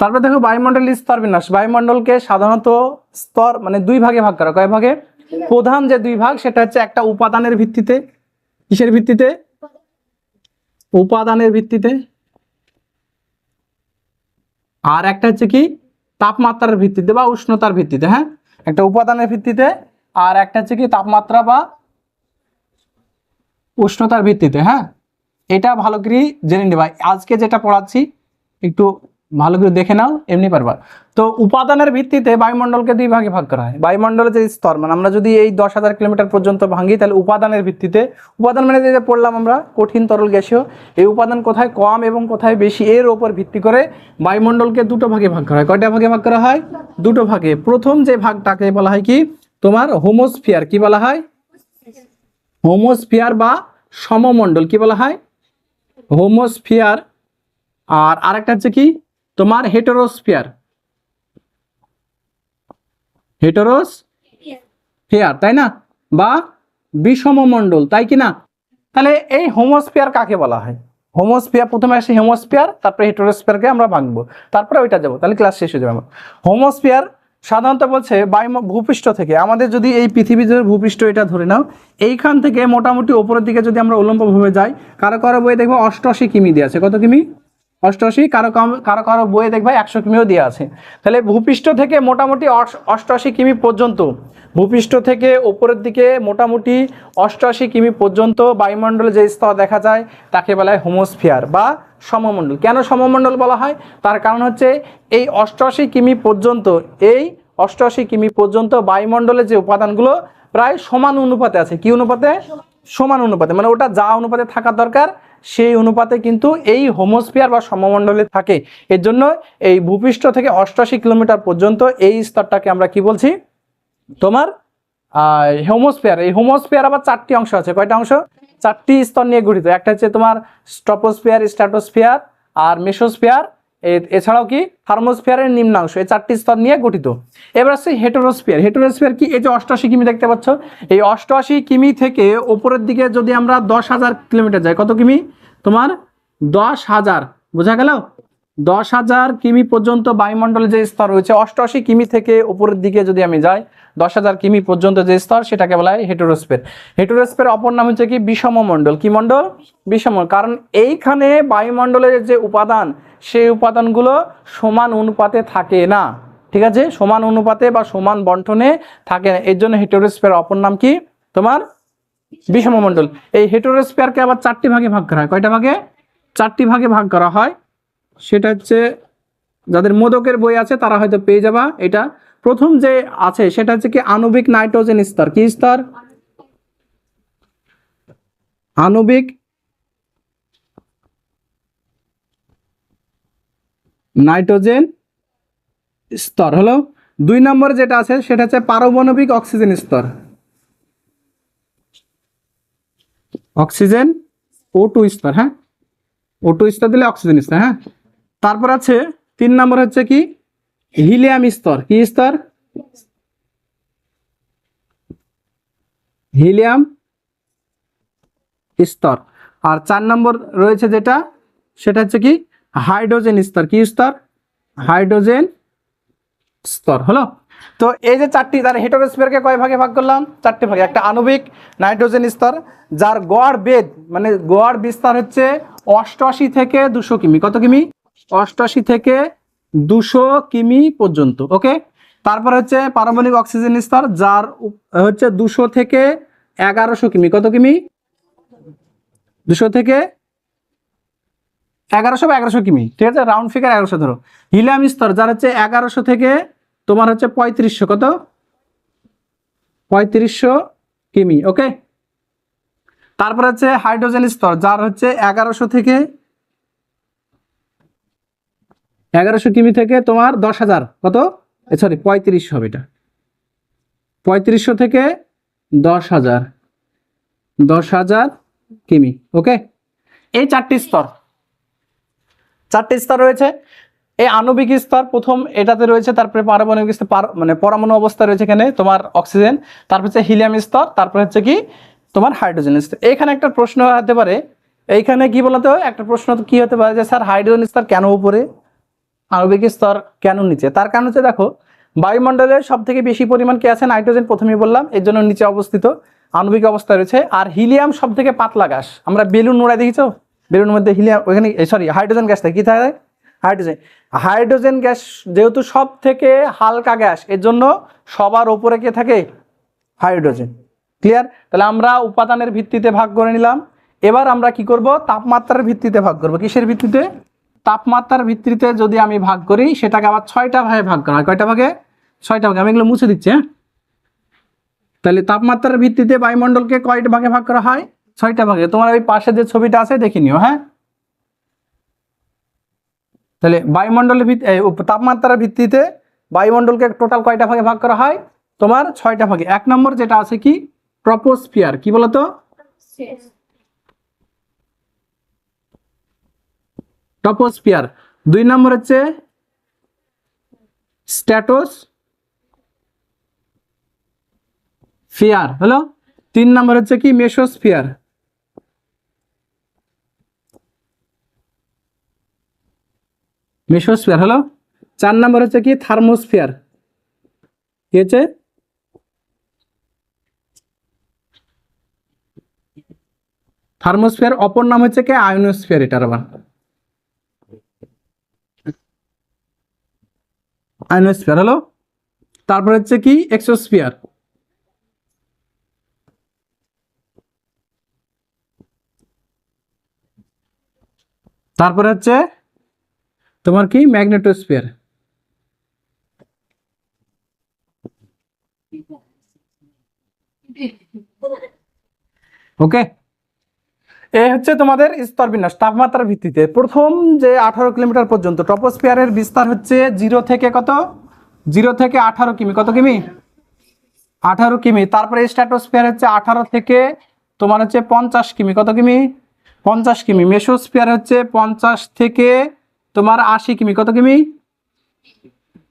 তারপরে দেখো বায়ুমণ্ডলীয় স্তর বিন্যাস বায়ুমণ্ডলকে সাধারণত স্তর মানে দুই ভাগে ভাগ করা। কয় ভাগে? প্রধান যে দুই ভাগ, সেটা হচ্ছে একটা উপাদানের ভিত্তিতে। কিসের ভিত্তিতে? উপাদানের ভিত্তিতে। আর একটা হচ্ছে কি? তাপমাত্রার ভিত্তিতে বা উষ্ণতার ভিত্তিতে হ্যাঁ? একটা উপাদানের ভিত্তিতে আর একটা হচ্ছে কি? তাপমাত্রা বা উষ্ণতার ভিত্তিতে হ্যাঁ? এটা ভালো করে জেনে নেবা। আজকে যেটা পড়াচ্ছি, একটু ভালো করে দেখে নাও, এমনি পারবা। তো উপাদানের ভিত্তিতে বায়ুমণ্ডলকে দুই ভাগে ভাগ করা হয়। বায়ুমণ্ডলের যে স্তর মানে আমরা যদি এই দশ হাজার কিলোমিটার পর্যন্ত ভাঙি তাহলে উপাদানের ভিত্তিতে, উপাদান মানে যে পড়লাম আমরা, কঠিন তরল গ্যাসীয়, এই উপাদান কোথায় কম এবং কোথায় বেশি, এর ওপর ভিত্তি করে বায়ুমণ্ডলকে দুটো ভাগে ভাগ করা হয়। কয়টা ভাগে ভাগ করা হয়? দুটো ভাগে। প্রথম যে ভাগটাকে বলা হয় কি? তোমার হোমোস্ফিয়ার, কি বলা হয়? হোমোস্ফিয়ার বা সমমণ্ডল, কি বলা হয়? হোমোস্ফিয়ার। আর আরেকটা হচ্ছে কি? তোমার হেটেরোস্ফিয়ার হেটেরোস ফেয়ার তাই না? বা বিষমমণ্ডল তাই কি না? তাহলে এই হোমোস্ফিয়ার কাকে বলা হয়? হোমোস্ফিয়ার প্রথমে আসে হোমোস্ফিয়ার তারপরে হেটেরোস্ফিয়ারকে আমরা ভাঙবো। তারপরে ওইটা যাব তাহলে ক্লাস শেষ হয়ে যাবে আমার। হোমোস্ফিয়ার সাধারণত বলছে বায়ু ভূপৃষ্ঠ থেকে। আমাদের যদি এই পৃথিবী যে ভূপৃষ্ঠ এটা ধরে নাও এইখান থেকে মোটামুটি ওপরের দিকে যদি আমরা উলম্বভাবে যাই কারও কারও বইয়ে দেখব অষ্টআশি কিমি দিয়ে আছে। কত কিমি? অষ্টআশি, কারও কারও কারও বইয়ে দেখবে একশো কিমিও দেওয়া আছে। তাহলে ভূপৃষ্ঠ থেকে মোটামুটি অষ্টআশি কিমি পর্যন্ত, ভূপৃষ্ঠ থেকে ওপরের দিকে মোটামুটি অষ্টআশি কিমি পর্যন্ত বায়ুমণ্ডলে যে স্তর দেখা যায়, তাকে বলা হয় হোমোস্ফিয়ার বা সমমণ্ডল। কেন সমমণ্ডল বলা হয়? তার কারণ হচ্ছে এই অষ্টআশি কিমি পর্যন্ত, এই অষ্টআশি কিমি পর্যন্ত বায়ুমণ্ডলে যে উপাদানগুলো প্রায় সমান অনুপাতে আছে। কি অনুপাতে? সমান অনুপাতে। মানে ওটা যা অনুপাতে থাকার দরকার সেই অনুপাতে কিন্তু এই হোমোস্ফিয়ার বা সমমণ্ডলে থাকে। এর জন্য এই ভূপৃষ্ঠ থেকে অষ্টআশি কিলোমিটার পর্যন্ত এই স্তরটাকে আমরা কি বলছি? তোমার হোমোস্ফিয়ার। এই হোমোস্ফিয়ার আবার চারটি অংশ আছে। কয়টা অংশ? চারটি স্তর নিয়ে গঠিত। একটা হচ্ছে তোমার স্ট্রপোস্ফিয়ার স্ট্যাটোস্পিয়ার আর মেসোস্ফিয়ার। এছাড়াও কি থার্মোস্ফিয়ারের নিম্নাংশ, এই চারটি স্তর নিয়ে গঠিত। এবার আসছে হেটেরোস্ফিয়ার। হেটেরোস্ফিয়ার কি? এই যে অষ্টআশি কিমি দেখতে পাচ্ছ, এই অষ্টআশি কিমি থেকে ওপরের দিকে যদি আমরা দশ হাজার কিলোমিটার যাই, কত কিমি? তোমার দশ হাজার। বোঝা গেল? দশ হাজার কিমি পর্যন্ত বায়ুমণ্ডলে যে স্তর রয়েছে, অষ্টআশি কিমি থেকে উপরের দিকে যদি আমি যাই, দশ হাজার কিমি পর্যন্ত যে স্তর, সেটাকে বলা হয় হেটেরোস্পের হেটেরোস্পের অপর নাম হচ্ছে কি? বিষমমণ্ডল। কি মণ্ডল? বিষম কারণ এইখানে বায়ুমণ্ডলের যে উপাদান সেই উপাদানগুলো সমান অনুপাতে থাকে না। ঠিক আছে? সমান অনুপাতে বা সমান বন্টনে থাকে না। এর জন্য হেটেরোস্পের অপর নাম কি? তোমার বিষমমণ্ডল। এই হেটেরোস্ফিয়ারকে আবার চারটি ভাগে ভাগ করা হয়। কয়টা ভাগে? চারটি ভাগে ভাগ করা হয়। সেটা হচ্ছে যাদের মোদকের বই আছে, তারা হয়তো পেয়ে যাবা। এটা প্রথম যে আছে, সেটা হচ্ছে কি আণবিক নাইট্রোজেন স্তর। কি স্তর? আণবিক নাইট্রোজেন স্তর, হলো দুই নম্বর যেটা আছে সেটা হচ্ছে পারমাণবিক অক্সিজেন স্তর। অক্সিজেন ও টু স্তর হ্যাঁ? ও টু স্তর দিলে অক্সিজেন স্তর হ্যাঁ? তারপর আছে তিন নম্বর হচ্ছে কি? হিলিয়াম স্তর। কি স্তর? হিলিয়াম স্তর। আর চার নম্বর রয়েছে যেটা, সেটা হচ্ছে কি? হাইড্রোজেন স্তর, কি স্তর? হাইড্রোজেন স্তর, হলো? তো এই যে চারটি তার হেটোরোস্ফিয়ারকে কয় ভাগে ভাগ করলাম? চারটি ভাগে। একটা আণবিক, নাইট্রোজেন স্তর, যার গড় বেদ মানে গড় বিস্তার হচ্ছে অষ্টআশি থেকে দুশো কিমি। কত কিমি? অষ্টআশি থেকে দুশো কিমি পর্যন্ত, ওকে? তারপর হচ্ছে পারমাণবিক অক্সিজেন স্তর, যার হচ্ছে দুশো থেকে এগারোশো কিমি। কত কিমি? দুশো থেকে এগারোশো বা এগারোশো কিমি, ঠিক আছে? রাউন্ড ফিগার এগারোশো ধরো। হিলিয়াম স্তর, যার হচ্ছে এগারোশো থেকে তোমার হচ্ছে পঁয়ত্রিশশো, কত? পঁয়ত্রিশশো কিমি ওকে তারপর হচ্ছে হাইড্রোজেন স্তর, যার হচ্ছে এগারোশো থেকে এগারোশো কিমি থেকে তোমার দশ হাজার, কত? সরি পঁয়ত্রিশশো হবে এটা। পঁয়ত্রিশশো থেকে দশ হাজার দশ হাজার কিমি ওকে এই চারটি স্তর চারটি স্তর রয়েছে। এই আণবিক স্তর প্রথম এটাতে রয়েছে, তারপরে পারমাণবিক স্তর মানে পরমাণু অবস্থা রয়েছে এখানে তোমার অক্সিজেন, তারপর হচ্ছে হিলিয়াম স্তর, তারপরে হচ্ছে কি তোমার হাইড্রোজেন স্তর। এখানে একটা প্রশ্ন হতে পারে, এইখানে কি বলতে হয়? একটা প্রশ্ন কি হতে পারে যে, স্যার, হাইড্রোজেন স্তর কেন উপরে? আণবিক স্তর কেন নিচে? তার কারণ হচ্ছে দেখো, বায়ুমণ্ডলে সব থেকে বেশি পরিমাণ কি আছে? নাইট্রোজেন প্রথমেই বললাম, এর জন্য নিচে অবস্থিত, আণবিক অবস্থা রয়েছে। আর হিলিয়াম সব থেকে পাতলা গ্যাস আমরা বেলুন নোড়ায় দেখেছ? বেলুনের মধ্যে হিলিয়াম, ওখানে সরি হাইড্রোজেন গ্যাস থাকে, কি থাকে? হাইড্রোজেন হাইড্রোজেন গ্যাস যেহেতু সব থেকে হালকা গ্যাস এর জন্য সবার ওপরে কে থাকে? হাইড্রোজেন ক্লিয়ার তাহলে আমরা উপাদানের ভিত্তিতে ভাগ করে নিলাম। এবার আমরা কি করব? তাপমাত্রার ভিত্তিতে ভাগ করব। কিসের ভিত্তিতে? তাপমাত্রার ভিত্তিতে যদি আমি ভাগ করি, সেটাকে আবার ছয়টা ভাগে ভাগ করা হয়। কয়টা ভাগে? ছয়টা ভাগে। আমি এগুলো মুছে দিচ্ছি হ্যাঁ? তাহলে তাপমাত্রার ভিত্তিতে বায়ুমণ্ডলকে কয়টা ভাগে ভাগ করা হয়? ছয়টা ভাগে তোমার ওই পাশে যে ছবিটা আছে, দেখে নিও হ্যাঁ? তাহলে বায়ুমণ্ডলের ভিত্তি তাপমাত্রার ভিত্তিতে বায়ুমণ্ডলকে টোটাল কয়টা ভাগে ভাগ করা হয়? তোমার ছয়টা ভাগে। এক নম্বর যেটা আছে কি? ট্রপোস্ফিয়ার কি বলতো? টপোস্ফিয়ার দুই নম্বর হচ্ছে স্ট্যাটোস ফিয়ার হলো তিন নম্বর হচ্ছে কি? মেসোস্ফিয়ার মেসোস্ফিয়ার হলো চার নম্বর হচ্ছে কি? থার্মোস্ফিয়ার। কি হচ্ছে? থার্মোস্ফিয়ার, অপর নাম হচ্ছে কি? আয়নোস্ফিয়ার এটার আবার। আয়নোস্ফিয়ার হলো তারপর হচ্ছে কি? এক্সোস্ফিয়ার। তারপরে হচ্ছে তোমার কি ম্যাগনেটোস্ফিয়ার ওকে এ হচ্ছে তোমাদের স্তর বিন্যাস, তাপমাত্রার ভিত্তিতে। প্রথম যে আঠারো কিলোমিটার পর্যন্ত টপোস্ফিয়ারের বিস্তার হচ্ছে জিরো থেকে কত? জিরো থেকে আঠারো কিমি, কত কিমি? আঠারো কিমি। তারপরে স্ট্যাটোস্ফিয়ার হচ্ছে আঠারো থেকে তোমার হচ্ছে পঞ্চাশ কিমি, কত কিমি? পঞ্চাশ কিমি। মেসোস্ফিয়ার হচ্ছে পঞ্চাশ থেকে তোমার আশি কিমি, কত কিমি?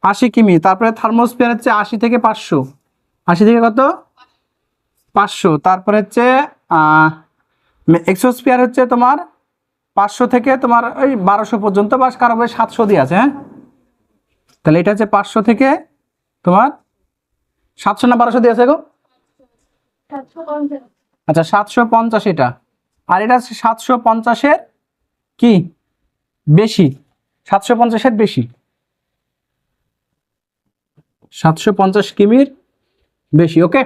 আশি কিমি, তারপরে থার্মোস্ফিয়ার হচ্ছে আশি থেকে পাঁচশো। আশি থেকে কত? পাঁচশো। তারপরে হচ্ছে এক্সোস্ফিয়ার হচ্ছে তোমার পাঁচশো থেকে তোমার ওই বারোশো পর্যন্ত বা কারও সাতশো দিয়ে আছে হ্যাঁ? তাহলে এটা হচ্ছে পাঁচশো থেকে তোমার সাতশো না বারোশো দিয়ে আছে গো? আচ্ছা সাতশো পঞ্চাশ এটা। আর এটা সাতশো পঞ্চাশের কি? বেশি। সাতশো পঞ্চাশের বেশি। সাতশো পঞ্চাশ কিমির বেশি, ওকে?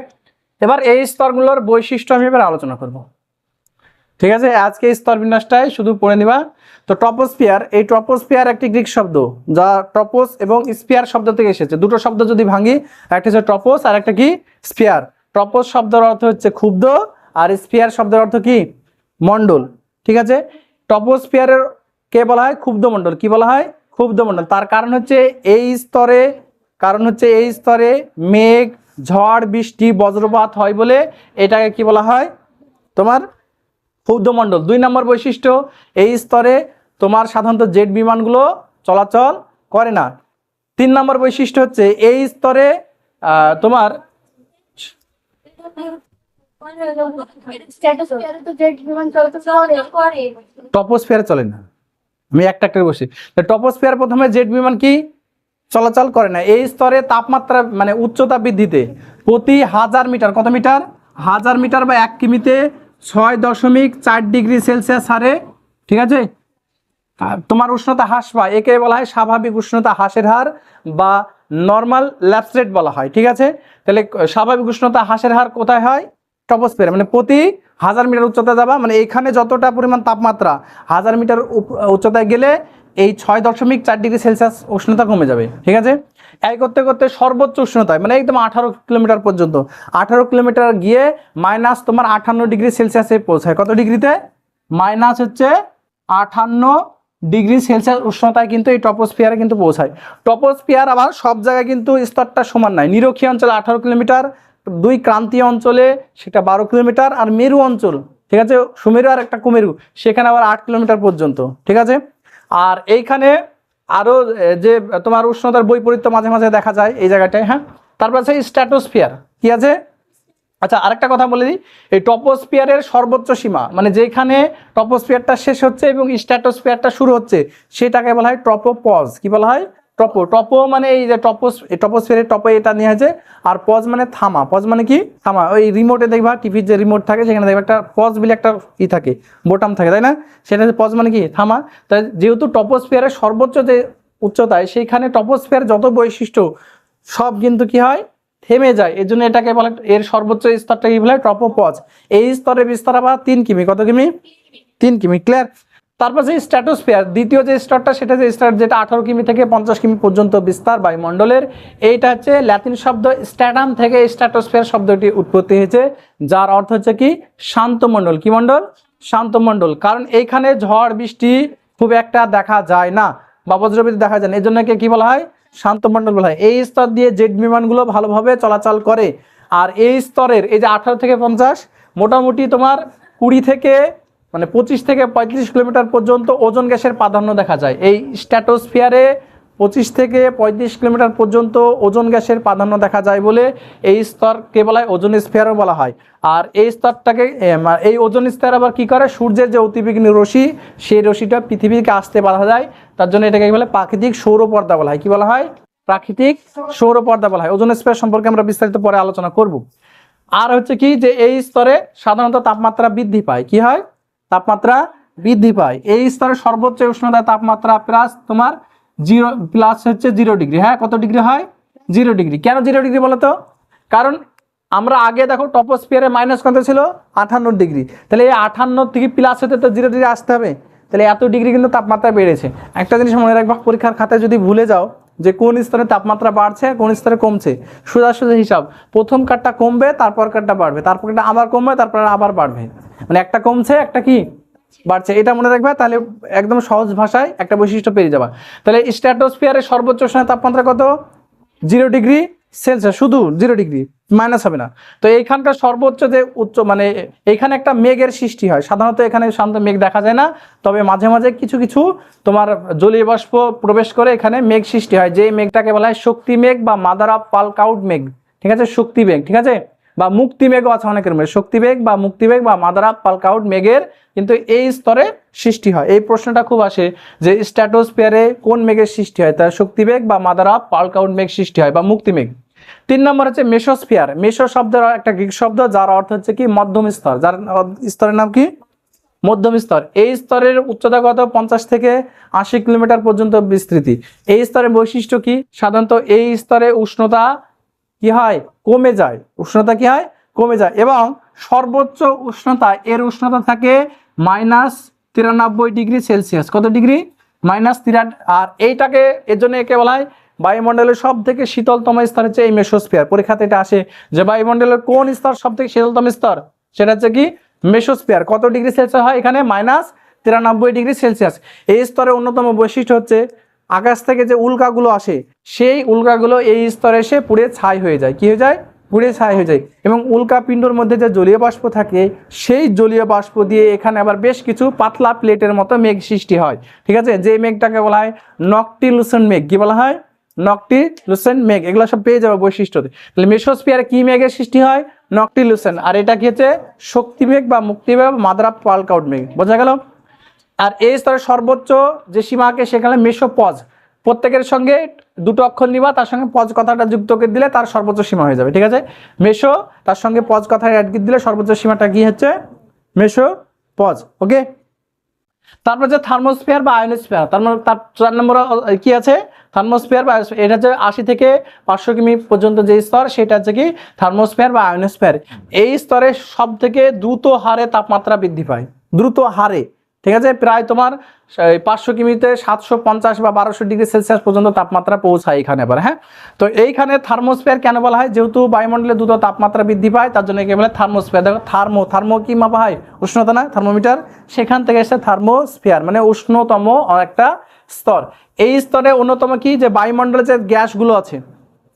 এবার এই স্তরগুলোর বৈশিষ্ট্য আমি এবার আলোচনা করব। ঠিক আছে? আজকে এই স্তর বিন্যাসটাই শুধু পড়ে নিবা। তো টপোস্ফিয়ার এই টপোস্ফিয়ার একটি গ্রিক শব্দ যা টপোস এবং স্পিয়ার শব্দ থেকে এসেছে। দুটো শব্দ যদি ভাঙি, একটা হচ্ছে টপোস আর একটা কি? স্পিয়ার টপোস শব্দের অর্থ হচ্ছে ক্ষুব্ধ আর স্পিয়ার শব্দের অর্থ কি? মণ্ডল। ঠিক আছে? টপোস্ফিয়ারের কে বলা হয়? ক্ষুব্ধ মণ্ডল। কি বলা হয়? ক্ষুব্ধ মণ্ডল। তার কারণ হচ্ছে এই স্তরে কারণ হচ্ছে এই স্তরে মেঘ ঝড় বৃষ্টি বজ্রপাত হয় বলে এটাকে কি বলা হয়? তোমার ক্ষুব্ধমণ্ডল দুই নম্বর বৈশিষ্ট্য এই স্তরে তোমার সাধারণত জেট বিমানগুলো চলাচল করে না। তিন নম্বর বৈশিষ্ট্য হচ্ছে এই স্তরে তোমার টপোস্ফিয়ারে চলে না। আমি একটা একটা বসি। টপোস্ফিয়ার প্রথমে জেট বিমান কি? চলাচল করে না। এই স্তরে তাপমাত্রা মানে উচ্চতা বৃদ্ধিতে প্রতি হাজার মিটার, কত মিটার? হাজার মিটার বা এক কিমিতে ছয় দশমিক চার ডিগ্রি সেলসিয়াস হারে, ঠিক আছে? তোমার উষ্ণতা হ্রাস পায়, একে বলা হয় স্বাভাবিক উষ্ণতা হ্রাসের হার বা নর্মাল ল্যাপস রেট বলা হয়, ঠিক আছে? তাহলে স্বাভাবিক উষ্ণতা হ্রাসের হার কোথায় হয়? টপোস্ফিয়ার মানে প্রতি হাজার মিটার উচ্চতায় যাবা মানে এখানে যতটা পরিমাণ তাপমাত্রা, হাজার মিটার উচ্চতায় গেলে এই ছয় দশমিক চার ডিগ্রি সেলসিয়াস উষ্ণতা কমে যাবে, ঠিক আছে? এই করতে করতে সর্বোচ্চ উষ্ণতায় মানে একদম আঠারো কিলোমিটার পর্যন্ত, আঠারো কিলোমিটার গিয়ে মাইনাস তোমার আঠান্ন ডিগ্রি সেলসিয়াসে পৌঁছায়। কত ডিগ্রিতে? মাইনাস হচ্ছে আঠান্ন ডিগ্রি সেলসিয়াস উষ্ণতায় কিন্তু এই টপোস্ফিয়ারে কিন্তু পৌঁছায়। টপোস্ফিয়ার আবার সব জায়গায় কিন্তু স্তরটা সমান নয় নিরক্ষী অঞ্চলে আঠারো কিলোমিটার দুই ক্রান্তীয় অঞ্চলে সেটা বারো কিলোমিটার আর মেরু অঞ্চল, ঠিক আছে? সুমেরু আর একটা কুমেরু, সেখানে আবার আট কিলোমিটার পর্যন্ত, ঠিক আছে? আর এইখানে আরও যে তোমার উষ্ণতার বৈপরীত্য মাঝে মাঝে দেখা যায় এই জায়গাটায় হ্যাঁ? তারপর আছে স্ট্যাটোস্ফিয়ার কি আছে? আচ্ছা আরেকটা কথা বলে দিই, এই টপোস্পিয়ারের সর্বোচ্চ সীমা মানে যেখানে টপোস্পিয়ারটা শেষ হচ্ছে এবং স্ট্র্যাটোস্পিয়ারটা শুরু হচ্ছে, সেটাকে বলা হয় টপোপজ কি বলা হয়? টপো টপো মানে এই যে টপোস টপোস্ফিয়ারের টপো এটা নিয়ে আছে, আর পজ মানে থামা। পজ মানে কি? থামা। ওই রিমোটে দেখবা টিভির যে রিমোট থাকে, সেখানে দেখবা একটা পজ বলে একটা ই থাকে বোটাম থাকে, তাই না? সেটা পজ মানে কি? থামা। তাই যেহেতু টপোস্ফিয়ারের সর্বোচ্চ যে উচ্চতায় সেইখানে টপোস্ফিয়ার যত বৈশিষ্ট্য, সব কিন্তু কি হয়? থেমে যায়। এর জন্য এটাকে বলে, এর সর্বোচ্চ স্তরটা কি বলে? টপোপজ এই স্তরের বিস্তার আবার তিন কিমি। কত কিমি? তিন কিমি। ক্লিয়ার তারপর যে স্ট্র্যাটোস্ফিয়ার দ্বিতীয় যে স্তরটা, সেটা যে স্তর যেটা আঠারো কিমি থেকে পঞ্চাশ কিমি পর্যন্ত বিস্তার বায়ুমণ্ডলের, এইটা হচ্ছে ল্যাতিন শব্দ স্ট্যাটাম থেকে স্ট্র্যাটোস্ফিয়ার শব্দটি উৎপত্তি হয়েছে, যার অর্থ হচ্ছে কি? শান্তমণ্ডল। কি মণ্ডল? শান্তমণ্ডল। কারণ এইখানে ঝড়, বৃষ্টি খুব একটা দেখা যায় না, বা বজ্রবিদ্যুৎ দেখা যায় না। এই জন্য একে কি বলা হয়? শান্তমণ্ডল বলা হয়। এই স্তর দিয়ে জেট বিমানগুলো ভালোভাবে চলাচল করে। আর এই স্তরের, এই যে আঠারো থেকে পঞ্চাশ, মোটামুটি তোমার কুড়ি থেকে মানে পঁচিশ থেকে পঁয়ত্রিশ কিলোমিটার পর্যন্ত ওজন গ্যাসের প্রাধান্য দেখা যায়। এই স্ট্র্যাটোস্ফিয়ারে পঁচিশ থেকে পঁয়ত্রিশ কিলোমিটার পর্যন্ত ওজন গ্যাসের প্রাধান্য দেখা যায় বলে এই স্তরকে বলা হয় ওজন স্ফিয়ারও বলা হয়। আর এই স্তরটাকে এই ওজন স্তর আবার কী করে? সূর্যের যে অতিবেগুনি রশ্মি, সেই রশ্মিটা পৃথিবীকে আসতে বাধা দেয়। তার জন্য এটাকে কি বলে? প্রাকৃতিক সৌরপর্দা বলা হয়। কী বলা হয়? প্রাকৃতিক সৌরপর্দা বলা হয়। ওজন স্ফিয়ার সম্পর্কে আমরা বিস্তারিত পরে আলোচনা করব। আর হচ্ছে কি যে এই স্তরে সাধারণত তাপমাত্রা বৃদ্ধি পায়। কি হয়? তাপমাত্রা বৃদ্ধি পায়। এই স্তরে সর্বোচ্চ উষ্ণতা তাপমাত্রা প্লাস তোমার জিরো, প্লাস হচ্ছে জিরো ডিগ্রি। হ্যাঁ কত ডিগ্রি হয়? Zero degree. কেন জিরো ডিগ্রি বলো তো কারণ আমরা আগে দেখো টপোস্ফিয়ারে মাইনাস কত ছিল? আঠান্ন ডিগ্রি। তাহলে এই আঠান্ন থেকে প্লাস হতে তো জিরো ডিগ্রি আসতে হবে। তাহলে এত ডিগ্রি কিন্তু তাপমাত্রা বেড়েছে। একটা জিনিস মনে রাখবা, পরীক্ষার খাতায় যদি ভুলে যাও যে কোন স্তরে তাপমাত্রা বাড়ছে, কোন স্তরে কমছে। সোজা সোজা হিসাব। প্রথম কারটা কমবে, তারপর কারটা বাড়বে। তারপর কারটা আবার কমবে, তারপর আবার বাড়বে। মানে একটা কমছে, একটা কি? বাড়ছে। এটা মনে রাখবে, তাহলে একদম সহজ ভাষায় একটা বৈশিষ্ট্য পেয়ে যাবা। তাহলে স্ট্র্যাটোস্ফিয়ারের সর্বোচ্চ সময় তাপমাত্রা কত? Zero degree. সেলসিয়াস শুধু জিরো ডিগ্রি মাইনাস হবে না। তো এইখানকার সর্বোচ্চ যে উচ্চ মানে এইখানে একটা মেঘের সৃষ্টি হয়। সাধারণত এখানে শান্ত মেঘ দেখা যায় না, তবে মাঝে মাঝে কিছু কিছু তোমার জলীয় বাষ্প প্রবেশ করে এখানে মেঘ সৃষ্টি হয়। যে মেঘটাকে বলা হয় শক্তি মেঘ বা মাদার অফ পালকাউট মেঘ। ঠিক আছে? শক্তি মেঘ, ঠিক আছে? বা মুক্তি মেঘও আছে অনেকের মধ্যে। শক্তি বেগ বা মুক্তি বেগ বা মাদার অফ পালকাউট মেঘের কিন্তু এই স্তরে সৃষ্টি হয়। এই প্রশ্নটা খুব আসে যে স্ট্র্যাটোস্ফিয়ারে কোন মেঘের সৃষ্টি হয়? তার শক্তিবেগ বা মাদার অফ পালকাউট মেঘ সৃষ্টি হয় বা মুক্তি মেঘ। তিন নম্বর হচ্ছে মেসোস্ফিয়ার। মেসো শব্দের একটা গ্রিক শব্দ যার অর্থ হচ্ছে কি? মধ্যম স্তর। যার স্তরের নাম কি? মধ্যম স্তর। এই স্তরের উচ্চতা কত? পঞ্চাশ থেকে আশি কিলোমিটার পর্যন্ত বিস্তৃতি। এই স্তরের বৈশিষ্ট্য কি? সাধারণত এই স্তরে উষ্ণতা কি হয়? কমে যায়। উষ্ণতা কি হয়? কমে যায়। এবং সর্বোচ্চ উষ্ণতা, এর উষ্ণতা থাকে মাইনাস তিরানব্বই ডিগ্রি সেলসিয়াস। কত ডিগ্রি? মাইনাস তিরান আর এইটাকে এর জন্য একে বলা হয় বায়ুমণ্ডলের সব থেকে শীতলতম স্তর হচ্ছে এই মেসোস্ফিয়ার। পরীক্ষাতে এটা আসে যে বায়ুমণ্ডলের কোন স্তর সব থেকে শীতলতম স্তর? সেটা হচ্ছে কি? মেসোস্ফিয়ার। কত ডিগ্রি সেলসিয়াস হয় এখানে? মাইনাস তিরানব্বই ডিগ্রি সেলসিয়াস। এই স্তরের অন্যতম বৈশিষ্ট্য হচ্ছে আকাশ থেকে যে উল্কাগুলো আসে, সেই উল্কাগুলো এই স্তরে এসে পুড়ে ছাই হয়ে যায়। কি হয়ে যায়? পুড়ে ছাই হয়ে যায়। এবং উল্কা পিণ্ডর মধ্যে যে জলীয় বাষ্প থাকে, সেই জলীয় বাষ্প দিয়ে এখানে আবার বেশ কিছু পাতলা প্লেটের মতো মেঘ সৃষ্টি হয়। ঠিক আছে? যে মেঘটাকে বলা হয় নকটিলুসন মেঘ। কি বলা হয়? নকটিলুসেন মেঘ, এগুলো সব পেয়ে যাবে বৈশিষ্ট্যতে। তাহলে মেসোস্ফিয়ারে কি মেঘের সৃষ্টি হয়? নকটি লুসেন আর এটা কি হচ্ছে? শক্তি মেঘ বা মুক্তি মেঘ মাদ্রা পালকাউট মেঘ। বোঝা গেল? আর এই স্তরের সর্বোচ্চ যে সীমাকে সেখানে মেশো পজ। প্রত্যেকের সঙ্গে দুটো অক্ষর নিবা, তার সঙ্গে পজ কথাটা যুক্ত করে দিলে তার সর্বোচ্চ সীমা হয়ে যাবে, ঠিক আছে? মেশো তার সঙ্গে পজ কথা অ্যাড করে দিলে সর্বোচ্চ সীমাটা কি হচ্ছে? মেশো পজ ওকে তারপর যে থার্মোস্ফিয়ার বা আয়নোস্ফিয়ার। তার মানে তার চার নম্বর কি আছে? থার্মোস্ফিয়ার বা এটা হচ্ছে আশি থেকে পাঁচশো কিমি পর্যন্ত যে স্তর, সেটা হচ্ছে কি থার্মোস্ফিয়ার বা আয়নোস্ফিয়ার। এই স্তরে সব থেকে দ্রুত হারে তাপমাত্রা বৃদ্ধি পায়। দ্রুত হারে। ঠিক আছে? প্রায় তোমার পাঁচশো কিমিতে সাতশো পঞ্চাশ বা বারোশো ডিগ্রি সেলসিয়াস পর্যন্ত তাপমাত্রা পৌঁছায় এখানে আবার হ্যাঁ? তো এইখানে থার্মোস্ফিয়ার কেন বলা হয়? যেহেতু বায়ুমণ্ডলে দ্রুত তাপমাত্রা বৃদ্ধি পায়, তার জন্য একে বলে থার্মোস্ফিয়ার। দেখো, থার্মো থার্মো কি মাপা হয়? উষ্ণতা না, থার্মোমিটার। সেখান থেকে এসে থার্মোস্ফিয়ার মানে উষ্ণতম একটা স্তর। এই স্তরে অন্যতম কি? যে বায়ুমণ্ডলে যে গ্যাসগুলো আছে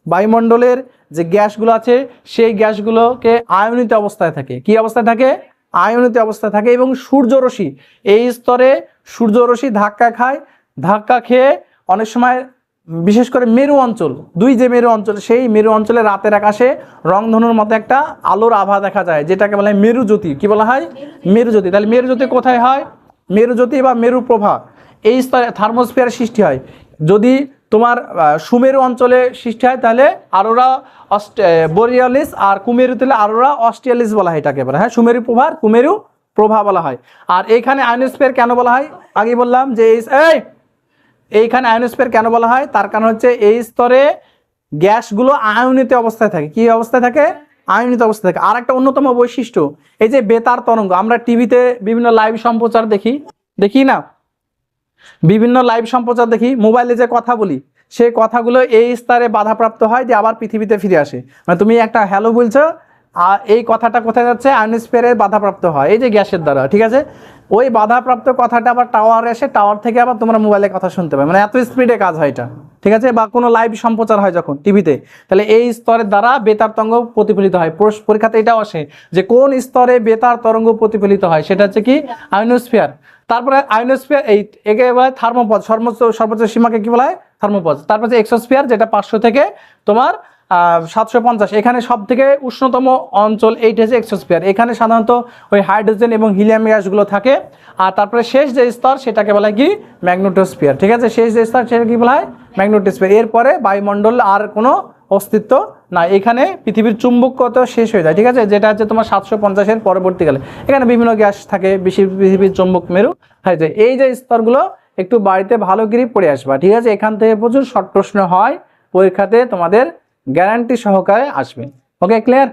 বায়ুমণ্ডলের যে গ্যাসগুলো আছে সেই গ্যাসগুলোকে আয়নিত অবস্থায় থাকে। কি অবস্থায় থাকে? আয়নিত অবস্থায় থাকে এবং সূর্যরশ্মি এই স্তরে সূর্যরশ্মি ধাক্কা খায়। ধাক্কা খেয়ে অনেক সময় বিশেষ করে মেরু অঞ্চল দুই যে মেরু অঞ্চল সেই মেরু অঞ্চলে রাতের আকাশে রংধনুর মতো একটা আলোর আভা দেখা যায় যেটাকে বলা হয় মেরু জ্যোতি কি বলা হয়? মেরু জ্যোতি তাহলে মেরু জ্যোতি কোথায় হয়? মেরু জ্যোতি বা মেরু প্রভা এই স্তরে থার্মোস্ফিয়ার সৃষ্টি হয়। যদি তোমার সুমেরু অঞ্চলে সৃষ্টি হয়, তাহলে আরোরা বোরিয়ালিস আর কুমেরু তাহলে আরোরা অস্ট্রিয়ালিস বলা হয় এটাকে বলা হ্যাঁ। সুমেরু প্রভা আর কুমেরু প্রভা বলা হয়। আর এইখানে আয়নোস্ফিয়ার কেন বলা হয়? আগে বললাম যে এই এইখানে আয়নোস্ফিয়ার কেন বলা হয়? তার কারণ হচ্ছে এই স্তরে গ্যাসগুলো আয়নিত অবস্থায় থাকে। কি অবস্থায় থাকে? আয়নিত অবস্থায় থাকে। আর একটা অন্যতম বৈশিষ্ট্য, এই যে বেতার তরঙ্গ, আমরা টিভিতে বিভিন্ন লাইভ সম্প্রচার দেখি। দেখি না? বিভিন্ন লাইভ সম্প্রচার দেখি মোবাইলে যে কথা বলি, সেই কথাগুলো এই স্তরে বাধাপ্রাপ্ত হয় যে আবার পৃথিবীতে ফিরে আসে। মানে তুমি একটা হ্যালো বলছো আর এই কথাটা কোথায় যাচ্ছে? আয়নোস্ফিয়ারে বাধাপ্রাপ্ত হয়। এই যে গ্যাসের দ্বারা, ঠিক আছে? ওই বাধাপ্রাপ্ত কথাটা আবার টাওয়ার এসে টাওয়ার থেকে আবার তোমরা মোবাইলে কথা শুনতে পাবে। মানে এত স্পিডে কাজ হয় এটা, ঠিক আছে? বা কোনো লাইভ সম্প্রচার হয় যখন টিভিতে তাহলে এই স্তরের দ্বারা বেতার তরঙ্গ প্রতিফলিত হয়। পরীক্ষাতে এটাও আসে যে কোন স্তরে বেতার তরঙ্গ প্রতিফলিত হয়? সেটা হচ্ছে কি আয়নোস্ফিয়ার তারপরে আয়নোস্ফিয়ার এই একে বলা থার্মোপজ সর্বোচ্চ সর্বোচ্চ সীমাকে কি বলা হয়? থার্মোপজ তারপর এক্সোস্ফিয়ার যেটা পাঁচশো থেকে তোমার সাতশো পঞ্চাশ। এখানে সব থেকে উষ্ণতম অঞ্চল এইটা হচ্ছে এক্সোস্ফিয়ার এখানে সাধারণত ওই হাইড্রোজেন এবং হিলিয়াম গ্যাসগুলো থাকে। আর তারপরে শেষ যে স্তর, সেটাকে বলা হয় কি? ম্যাগনেটোস্ফিয়ার ঠিক আছে? শেষ যে স্তর সেটা কি বলা হয়? ম্যাগনেটোস্ফিয়ার এরপরে বায়ুমণ্ডল আর কোনো অস্তিত্ব না, এখানে পৃথিবীর চুম্বক কত শেষ হয়ে যায়, ঠিক আছে? যেটা হচ্ছে তোমার সাতশো পঞ্চাশের পরবর্তীকালে। এখানে বিভিন্ন গ্যাস থাকে, বেশি পৃথিবীর চুম্বক মেরু, হয়ে যায় এই যে স্তরগুলো, একটু বাড়িতে ভালো করে পড়ে আসবা, ঠিক আছে? এখান থেকে প্রচুর শর্ট প্রশ্ন হয়, পরীক্ষাতে তোমাদের গ্যারান্টি সহকারে আসবে। Okay clear